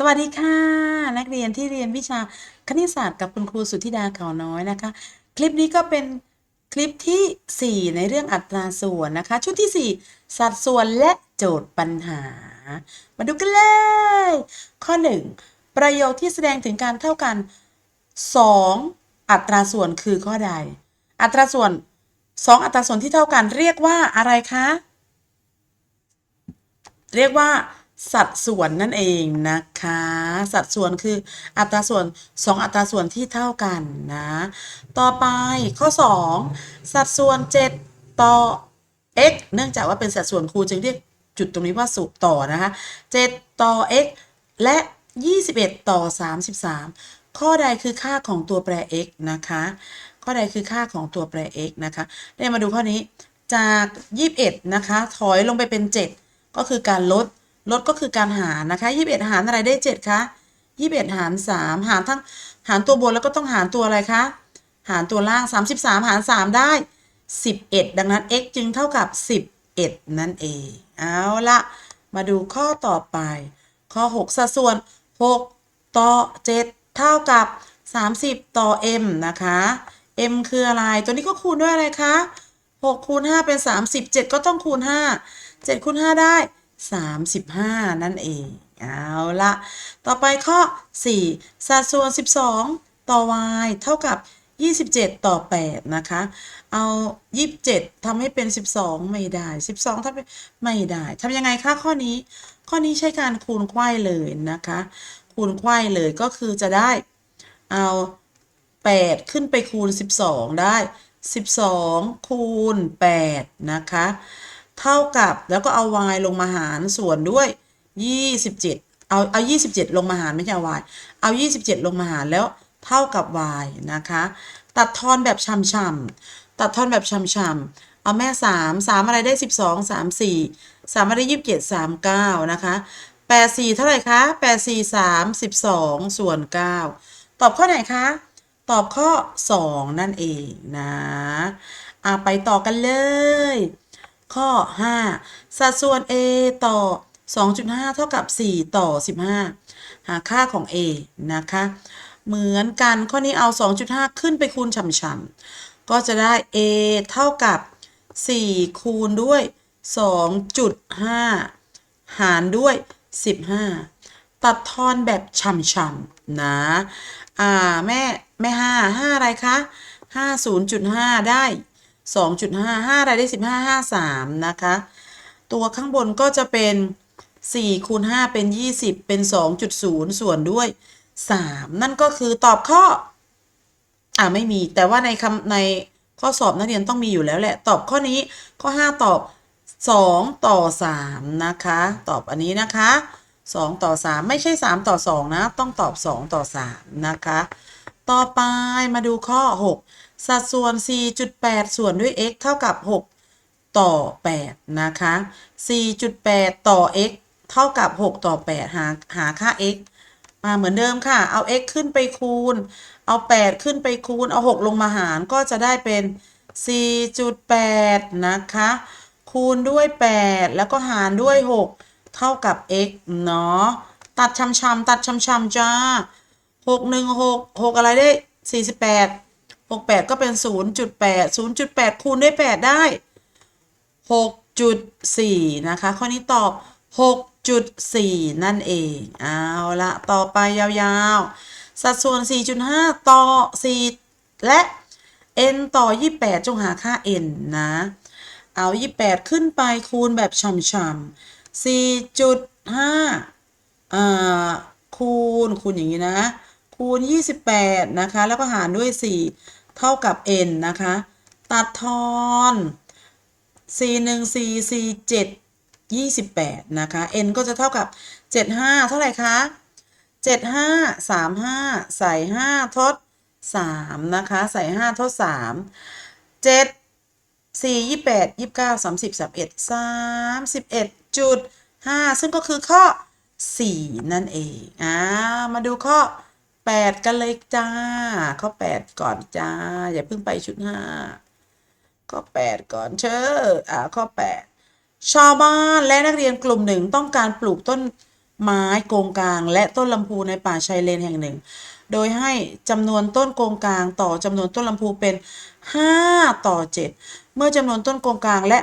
สวัสดีค่ะ นักเรียนที่เรียนวิชาคณิตศาสตร์กับคุณครูสุทธิดาเขาน้อยนะคะ คลิปนี้ก็เป็นคลิปที่ 4 ในเรื่องอัตราส่วนนะคะ ชุดที่ 4 สัดส่วนและโจทย์ปัญหา มาดูกันเลย ข้อ 1 ประโยคที่แสดงถึงการเท่ากัน 2 อัตราส่วนคือข้อใด อัตราส่วน 2 อัตราส่วนที่เท่ากัน เรียกว่าอะไรคะ เรียกว่า สัดส่วนนั่นเองนะคะ สัดส่วนคืออัตราส่วน 2 อัตราส่วนที่เท่ากันนะ ต่อไปข้อ 2 สัดส่วน 7 ต่อ x เนื่องจากว่าเป็นสัดส่วนครูจึงเรียกจุดตรงนี้ว่าสุต่อนะคะ 7 ต่อ x และ 21 ต่อ 33 ข้อใดคือค่าของตัวแปร x นะคะ ข้อใดคือค่าของตัวแปร x นะคะ ได้มาดูข้อนี้จาก 21 นะคะ ถอยลงไปเป็น 7 ก็คือการลด ลดก็คือการหารนะคะ21หารอะไรได้7คะ21หาร3หารทั้งหารตัวบนแล้วก็ต้องหารตัวอะไรคะหารตัวล่าง33หาร3ได้11ดังนั้น x จึงเท่ากับ11นั่นเองเอาละมาดูข้อต่อไป ข้อ6สัดส่วน6ต่อ7เท่ากับ30ต่อ m นะคะ m คืออะไร ตัวนี้ก็คูณด้วยอะไรคะ6คูณ5เป็น30 7ก็ต้องคูณ5 7คูณ5ได้ 35 นั่นเอง เอาละต่อไปข้อ 4 สัดส่วน 12 ต่อ y เท่ากับ 27 ต่อ 8 นะคะ เอา 27ทำให้เป็น 12 ไม่ได้ 12ทำเป็นไม่ได้ทำยังไงคะข้อนี้ ข้อนี้ใช้การคูณไขว้เลยนะคะ คูณไขว้เลยก็คือจะได้ เอา 8 ขึ้นไปคูณ 12 ได้ 12 คูณ 8 นะคะ เท่ากับแล้วก็เอา y ลงมาหารส่วนด้วย 27 เอาเอา 27 ลงมาหารไม่ใช่เอา y เอา 27 ลงมาหารแล้วเท่ากับ y นะคะ ตัดทอนแบบช่ำๆตัดทอนแบบช่ำๆเอาแม่ 3 3 อะไรได้ 12 3 4 3อะไรได้27 39 นะคะ 8 4 เท่าไหร่คะ 8 4 3 12 ส่วน 9 ตอบข้อไหนคะ ตอบข้อ 2 นั่นเองนะอะไปต่อกันเลย ข้อ 5 สัดส่วน a ต่อ 2.5 เท่ากับ 4 ต่อ 15 หาค่าของ a นะคะ เหมือนกันข้อนี้เอา 2.5 ขึ้นไปคูณช่ำๆก็จะได้ a เท่ากับ 4 คูณด้วย 2.5 หารด้วย 15 ตัดทอนแบบช่ำๆนะ อ่า แม่ แม่ 5 5 อะไรคะ 5 0.5 ได้ 2.5 5อะไรได้ 15 5 3 นะคะ ตัวข้างบนก็จะเป็น4คูณ5เป็น 20 เป็น 2.0 ส่วนด้วย 3 นั่นก็คือตอบข้อ อ่าไม่มี แต่ว่าในคำในข้อสอบนักเรียนต้องมีอยู่แล้วแหละ ตอบข้อนี้ ข้อ 5 ตอบ 2 ต่อ 3 นะคะ ตอบอันนี้นะคะ 2 ต่อ 3 ไม่ใช่ 3 ต่อ 2 นะ ต้องตอบ 2 ต่อ 3 นะคะ ต่อไปมาดูข้อ 6 สัดส่วน 4.8 ส่วนด้วย x เท่ากับ 6 ต่อ 8 นะคะ 4.8 ต่อ x เท่ากับ 6 ต่อ 8 หาหาค่า x มาเหมือนเดิมค่ะ เอา x ขึ้นไปคูณ เอา 8 ขึ้นไปคูณ เอา 6 ลงมาหารก็จะได้เป็น 4.8 นะคะ คูณด้วย 8 แล้วก็หารด้วย 6 เท่ากับ x เนาะ ตัดชำๆตัดชำๆจ้า 6 1 6 6 อะไรได้ 48 68ก็เป็น0.8 0.8คูณด้วย8ได้6.4นะคะ ข้อนี้ตอบ6.4นั่นเอง เอาละต่อไปยาวๆ สัดส่วน4.5ต่อ4และ n ต่อ28จงหาค่า n นะ เอา28ขึ้นไปคูณแบบช่ำๆ4.5อ่าคูณคูณอย่างนี้นะ คูณ 28 นะคะ แล้วก็หารด้วย 4 เท่ากับ n นะคะ ตัดทอน4 1 4 4 7 28 นะคะ n ก็จะเท่ากับ 75 เท่าไหร่คะ 75 35 ใส่ 5 ทด 3 นะคะ ใส่ 5 ทด 3 7 4 28 29 30 31 31.5 ซึ่งก็คือข้อ 4 นั่นเอง อ่า มาดูข้อ 8กันเลยจ้า ข้อ8ก่อนจ้า อย่าเพิ่งไปชุด5ข้อ8ก่อนเชออ่าข้อ8ชาวบ้านและนักเรียนกลุ่มหนึ่งต้องการปลูกต้นไม้โกงกลาง และต้นลำพูในป่าชายเลนแห่งหนึ่ง โดยให้จำนวนต้นโกงกลางต่อจำนวนต้นลำพูเป็น 5 ต่อ 7 เมื่อจำนวนต้นโกงกลางและ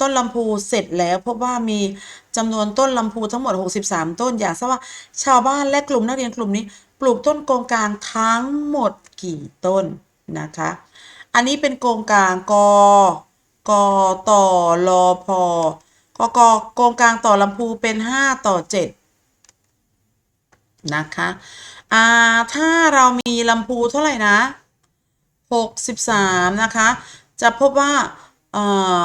ต้นลำพูเสร็จแล้วพบว่ามีจำนวนต้นลำพูทั้งหมด 63 ต้น อยากทราบว่าชาวบ้านและกลุ่มนักเรียนกลุ่มนี้ ปลูกต้นโกงกลางทั้งหมดกี่ต้นนะคะ อันนี้เป็นโกงกลางกกต่อรอพอกกโกงกลางต่อลำพูเป็น 5 ต่อ 7 นะคะอ่าถ้าเรามีลำพูเท่าไหร่นะ 63 นะคะ จะพบว่าเอ่อ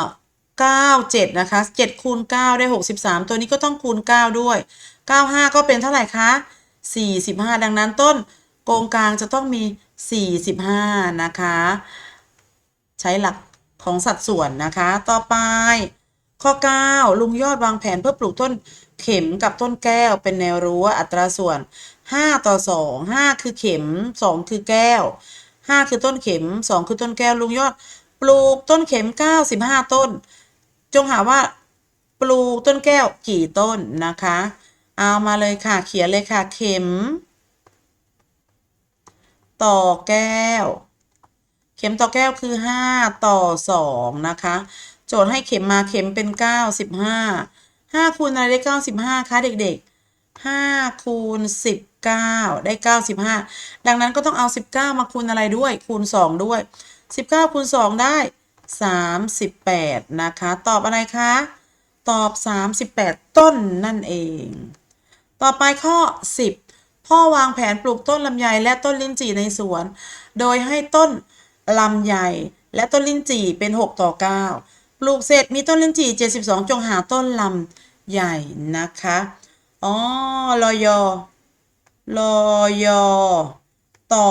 9 7 นะคะ 7 คูณ 9 ได้ 63 ตัวนี้ก็ต้องคูณ 9 ด้วย 95 ก็เป็นเท่าไหร่คะ 45 ดังนั้นต้นโกงกลางจะต้องมี 45 นะคะ ใช้หลักของสัดส่วนนะคะ ต่อไป ข้อ 9 ลุงยอดวางแผนเพื่อปลูกต้นเข็มกับต้นแก้วเป็นแนวรั้วอัตราส่วน 5 ต่อ 2 5 คือเข็ม 2 คือแก้ว 5 คือต้นเข็ม 2 คือต้นแก้วลุงยอด ปลูกต้นเข็ม 95 ต้น จงหาว่า ปลูกต้นแก้วกี่ต้นนะคะ เอามาเลยค่ะ เขียนเลยค่ะ เข็ม ต่อแก้ว เข็มต่อแก้วคือ 5 ต่อ 2 นะคะ โจทย์ให้เข็มมาเข็มเป็น95 5คูณอะไรได้ 95คะเด็กๆ5คูณ19 ได้ 95 ดังนั้นก็ต้องเอา 19 มาคูณอะไรด้วย คูณ 2 ด้วย 19คูณ2 ได้ 38 นะคะ ตอบอะไรคะ ตอบ 38 ต้นนั่นเอง ต่อไปข้อ 10 พ่อวางแผนปลูกต้นลำไยและต้นลิ้นจี่ในสวน โดยให้ต้นลำไยและต้นลิ้นจี่เป็น 6 ต่อ 9 ปลูกเสร็จมีต้นลิ้นจี่ 72 จงหาต้นลำใหญ่นะคะ อ๋อลอยอลอยอต่อ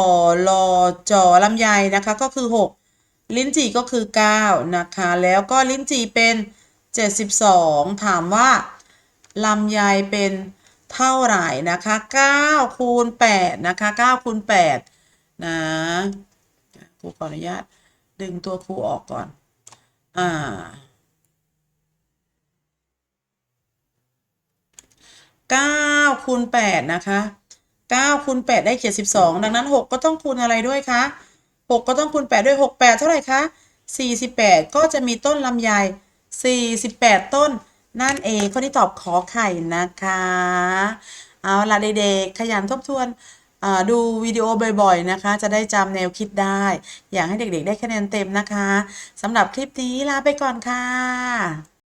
รอจอลำไยนะคะก็คือ 6 ลิ้นจี่ก็คือ 9 นะคะ แล้วก็ลิ้นจี่เป็น 72 ถามว่าลำไยเป็น เท่าไหร่นะคะ9คูณ8นะคะ9คูณ8นะครูขออนุญาตดึงตัวครูออกก่อน อ่า9คูณ8นะคะ9คูณ8ได้72ดังนั้น6ก็ต้องคูณอะไรด้วยคะ6ก็ต้องคูณ8ด้วย6 8เท่าไหร่คะ48ก็จะมีต้นลำไย48ต้น นั่นเองคนที่ตอบขอไข่นะคะ เอาล่ะเด็กๆขยันทบทวนดูวิดีโอบ่อยๆนะคะ จะได้จำแนวคิดได้ อยากให้เด็กๆ ได้คะแนนเต็มนะคะสำหรับคลิปนี้ลาไปก่อนค่ะ